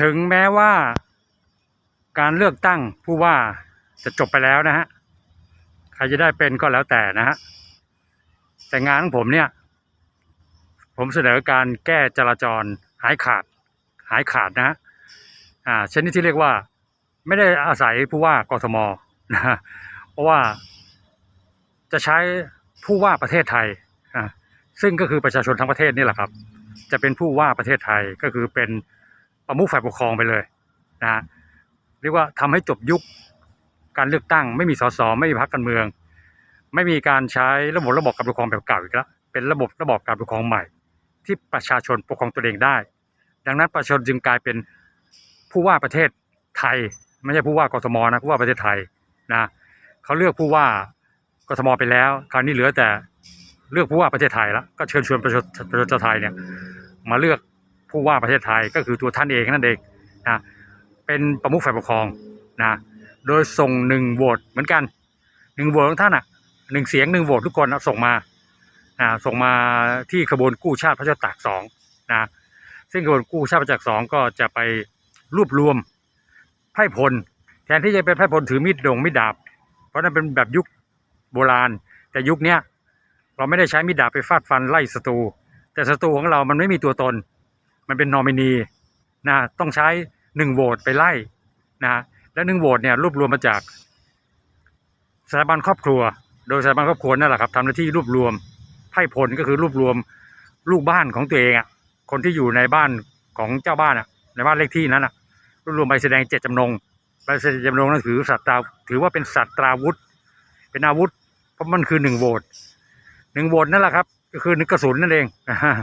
ถึงแม้ว่า การเลือกตั้งผู้ว่าจะจบไปแล้วนะฮะใครจะได้เป็นก็แล้วแต่นะฮะแต่งานของผมเนี่ย ผมเสนอการแก้จราจรหายขาดหายขาดนะฮะอ่าชนิดที่เรียกว่า ไม่ได้อาศัยผู้ว่ากทมนะฮะเพราะว่าจะใช้ผู้ว่าประเทศไทยอ่าซึ่งก็คือประชาชนทั้งประเทศนี่แหละครับ จะเป็นผู้ว่าประเทศไทยก็คือเป็น ประมุขฝ่ายปกครองไปเลยนะฮะเรียกว่าทำให้จบยุคการเลือกตั้ง ไม่มีสสไม่มีพรรคการเมือง ไม่มีการใช้ระบบระบบการปกครองแบบเก่าอีกแล้วเป็นระบบระบบการปกครองใหม่ ที่ประชาชนปกครองตัวเองได้ ดังนั้นประชาชนจึงกลายเป็นผู้ว่าประเทศไทย ไม่ใช่ผู้ว่ากทมนะผู้ว่าประเทศไทยนะเขาเลือกผู้ว่ากทมไปแล้ว คราวนี้เหลือแต่เลือกผู้ว่าประเทศไทยแล้วก็เชิญชวนประชาประชาชนไทยเนี่ยมาเลือก ผู้ว่าประเทศไทยก็คือตัวท่านเองนั่นเองนะเป็นประมุขฝ่ายปกครองนะโดยส่งหนึ่งโหวตเหมือนกันหนึ่งโหวตของท่านอะหนึ่งเสียงหนึ่งโหวตทุกคนนะส่งมาอ่าส่งมาที่ขบวนกู้ชาติพระเจ้าตากสองนะซึ่งขบวนกู้ชาติพระเจ้าตากสองก็จะไปรวบรวมไพร่พล แทนที่จะเป็นไพร่พลถือมีดดงมีดดาบ เพราะนั่นเป็นแบบยุคโบราณ แต่ยุคเนี้ยเราไม่ได้ใช้มีดดาบไปฟาดฟันไล่ศัตรูแต่ศัตรูของเรามันไม่มีตัวตน มันเป็นนอมินีนะต้องใช้หนึ่งโหวตไปไล่นะและหนึ่งโหวตเนี่ยรวบรวมมาจากสถาบันครอบครัว โดยสถาบันครอบครัวนั่นแหละครับทำหน้าที่รวบรวมไพ่พลก็คือรวบรวมลูกบ้านของตัวเองอะคนที่อยู่ในบ้านของเจ้าบ้านอะในบ้านเลขที่นั้นอะรวบรวมใบแสดงเจตจำนงใบแสดงจตจำนงนั้นถือสัตราถือว่าเป็นสัตราวุธ เป็นอาวุธ เพราะมันคือหนึ่งโหวตหนึ่งโหวตนั่นแหละครับ ก็คือนึ่งกระสุนนั่นเองนะฮะ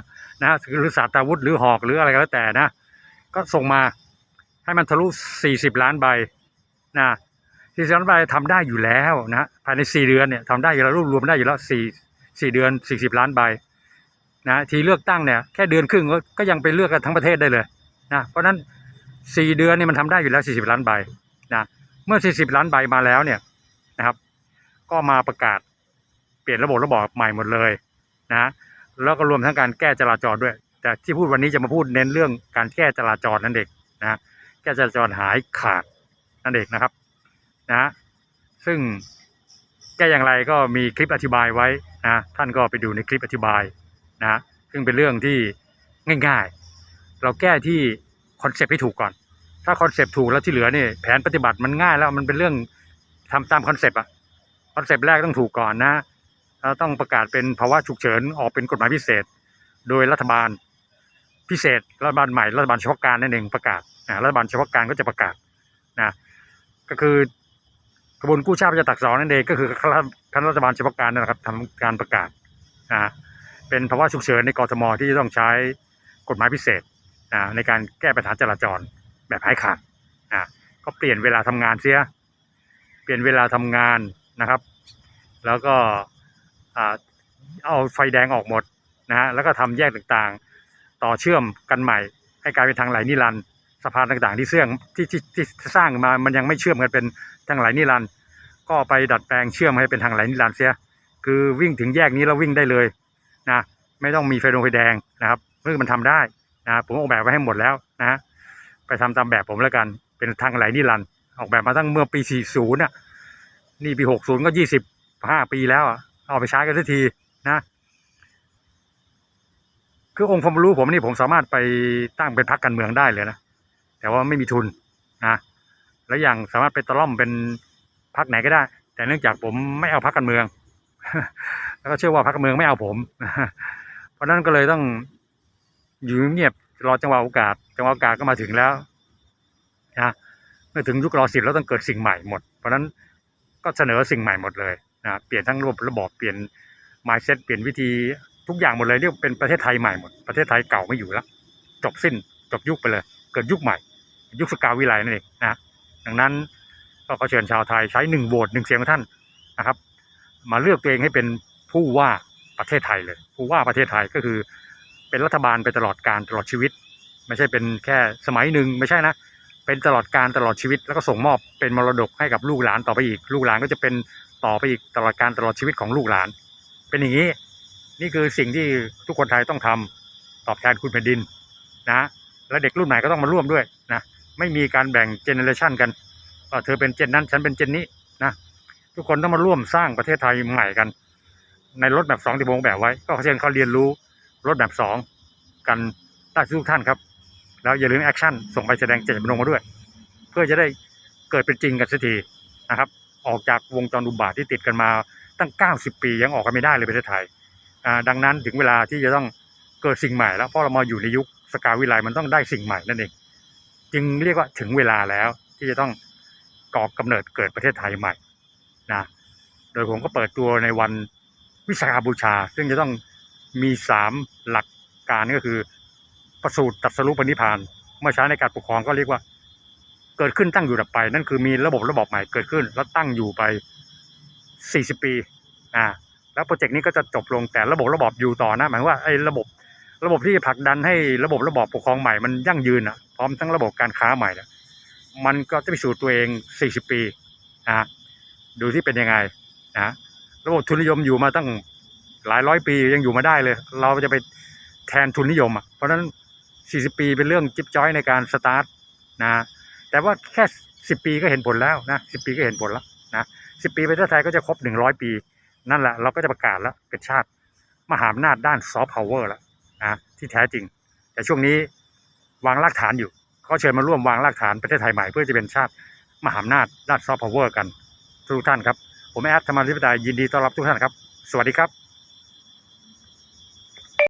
หรือสาตาวุธหรือหอกหรืออะไรก็แล้วแต่นะ ก็ส่งมาให้มันทะลุ 40 ล้านใบนะ40ล้านใบทำได้อยู่แล้วนะฮะภายใน 4 เดือนเนี่ยทำได้อยู่แล้วรวบรวมได้อยู่แล้ว4 4เดือน 40 ล้านใบนะทีเลือกตั้งเนี่ยแค่เดือนครึ่งก็ยังไปเลือกกันทั้งประเทศได้เลยนะเพราะนั้น 4 เดือนเนี่ยมันทำได้อยู่แล้ว 40 ล้านใบนะเมื่อ 40 ล้านใบมาแล้วเนี่ยนะครับ ก็มาประกาศเปลี่ยนระบบระบอบใหม่หมดเลย นะแล้วก็รวมทั้งการแก้จราจรด้วย แต่ที่พูดวันนี้จะมาพูดเน้นเรื่องการแก้จราจรนั่นเองนะแก้จราจรหายขาดนั่นเองนะครับนะซึ่งแก้อย่างไรก็มีคลิปอธิบายไว้นะท่านก็ไปดูในคลิปอธิบายนะซึ่งเป็นเรื่องที่ง่ายๆ เราแก้ที่คอนเซปต์ให้ถูกก่อน ถ้าคอนเซปต์ถูกแล้วที่เหลือนี่แผนปฏิบัติมันง่ายแล้วมันเป็นเรื่องทำตามคอนเซปต์อะคอนเซปต์แรกต้องถูกก่อนนะ ต้องประกาศเป็นภาวะฉุกเฉินออกเป็นกฎหมายพิเศษ โดยรัฐบาลพิเศษรัฐบาลใหม่รัฐบาลเฉพาะการนั่นเองประกาศนะรัฐบาลเฉพาะการก็จะประกาศนะก็คือกระบวนกู้ชาติจะตักสองนั่นเองก็คือคณะรัฐบาลเฉพาะการนะครับทำการประกาศนะเป็นภาวะฉุกเฉินในกรทมที่ต้องใช้กฎหมายพิเศษนะในการแก้ปัญหาจราจรแบบหายขาดนะก็เปลี่ยนเวลาทำงานเสีย เปลี่ยนเวลาทำงานนะครับ แล้วก็ เอาไฟแดงออกหมดนะฮะแล้วก็ทำแยกต่างๆ ต่อเชื่อมกันใหม่ ให้กลายเป็นทางไหลนิรันดร์สะพานต่างๆ ที่เชื่อมที่ที่ที่สร้างมามันยังไม่เชื่อมกันเป็นทางไหลนิรันดร์ก็ไปดัดแปลงเชื่อมให้เป็นทางไหลนิรันดร์เสีย คือวิ่งถึงแยกนี้แล้ววิ่งได้เลยนะไม่ต้องมีไฟดงไฟแดงนะครับเพื่อมันทำได้นะผมออกแบบไว้ให้หมดแล้วนะฮะไปทำตามแบบผมแล้วกันเป็นทางไหลนิรันดร์ออกแบบมาตั้งเมื่อปี 40น่ะนี่ปี 60 ก็ 25 ปีแล้วอะ เอาไปใช้กันสักทีนะคือองค์ความรู้ผมนี่ผมสามารถไปตั้งเป็นพรรคการเมืองได้เลยนะแต่ว่าไม่มีทุนนะแล้วอย่างสามารถไปตะล่อมเป็นพรรคไหนก็ได้ แต่เนื่องจากผมไม่เอาพรรคการเมือง แล้วก็เชื่อว่าพรรคการเมืองไม่เอาผม เพราะนั้นก็เลยต้องอยู่เงียบรอจังหวะโอกาส จังหวะโอกาสก็มาถึงแล้วนะเมื่อถึงยุครอสิบแล้วต้องเกิดสิ่งใหม่หมด เพราะนั้นก็เสนอสิ่งใหม่หมดเลย นะเปลี่ยนทั้งระบบระบอบเปลี่ยน mindset เปลี่ยนวิธีทุกอย่างหมดเลยเรียกเป็นประเทศไทยใหม่หมดประเทศไทยเก่าไม่อยู่แล้วจบสิ้นจบยุคไปเลย เกิดยุคใหม่ ยุคสกาวิไลนั่นเองนะดังนั้นก็ขอเชิญชาวไทยใช้หนึ่งโหวตหนึ่งเสียงของท่านนะครับ มาเลือกตัวเองให้เป็นผู้ว่าประเทศไทยเลย ผู้ว่าประเทศไทยก็คือเป็นรัฐบาลไปตลอดการตลอดชีวิต ไม่ใช่เป็นแค่สมัยหนึ่งไม่ใช่นะเป็นตลอดการตลอดชีวิต แล้วก็ส่งมอบเป็นมรดกให้กับลูกหลานต่อไปอีก ลูกหลานก็จะเป็น ต่อไปอีกตลอดการตลอดชีวิตของลูกหลาน เป็นอย่างนี้ นี่คือสิ่งที่ทุกคนไทยต้องทำตอบแทนคุณแผ่นดินนะและเด็กรุ่นใหม่ก็ต้องมาร่วมด้วยนะไม่มีการแบ่งเจเนอเรชันกันว่าเธอเป็นเจนนั้นฉันเป็นเจนนี้นะทุกคนต้องมาร่วมสร้างประเทศไทยใหม่กัน ในรถแบบสองที่ผมแบบไว้ ก็เช่นเขาเรียนรู้รถแบบสองกันได้ทุกท่านครับ แล้วอย่าลืมแอคชั่นส่งไปแสดงเจตจำนงมาด้วย เพื่อจะได้เกิดเป็นจริงกันสักทีนะครับ ออกจากวงจรอุบาทที่ติดกันมาตั้ง 90 ปียังออกกันไม่ได้เลยประเทศไทยดังนั้นถึงเวลาที่จะต้องเกิดสิ่งใหม่แล้วเพราะเรามาอยู่ในยุคสกาวิไลมันต้องได้สิ่งใหม่นั่นเองจึงเรียกว่าถึงเวลาแล้วที่จะต้องก่อกำเนิดเกิดประเทศไทยใหม่นะโดยผมก็เปิดตัวในวันวิสาขบูชา ซึ่งจะต้องมีสามหลักการก็คือ ประสูติตรัสรู้ปณิพพาน เมื่อใช้ในการปกครองก็เรียกว่า เกิดขึ้นตั้งอยู่ดับไป นั่นคือมีระบบระบบใหม่เกิดขึ้น แล้วตั้งอยู่ไป 40 ปีอ่าแล้วโปรเจกต์นี้ก็จะจบลงแต่ระบบระบบอยู่ต่อนะหมายว่าไอ้ระบบระบบที่ผลักดันให้ระบบระบบปกครองใหม่มันยั่งยืนอะพร้อมทั้งระบบการค้าใหม่เนี่ยมันก็จะพิสูจน์ตัวเอง 40 ปีอ่าดูที่เป็นยังไงนะระบบทุนนิยมอยู่มาตั้งหลายร้อยปียังอยู่มาได้เลย เราจะไปแทนทุนนิยมอะเพราะฉะนั้น 40 ปีเป็นเรื่องจิ๊บจ้อยในการสตาร์ทนะ แต่ว่าแค่10ปีก็เห็นผลแล้วนะ10ปีก็เห็นผลแล้วนะ10ปีประเทศไทยก็จะครบ100ปี นั่นแหละเราก็จะประกาศแล้วเป็นชาติมหาอำนาจด้านซอฟต์พาวเวอร์แล้วนะที่แท้จริง แต่ช่วงนี้วางรากฐานอยู่เขาเชิญมาร่วมวางรากฐานประเทศไทยใหม่เพื่อจะเป็นชาติมหาอำนาจด้านซอฟต์พาวเวอร์กันทุกท่านครับ ผมแอดธรรมาธิปไตยยินดีต้อนรับทุกท่านครับ สวัสดีครับ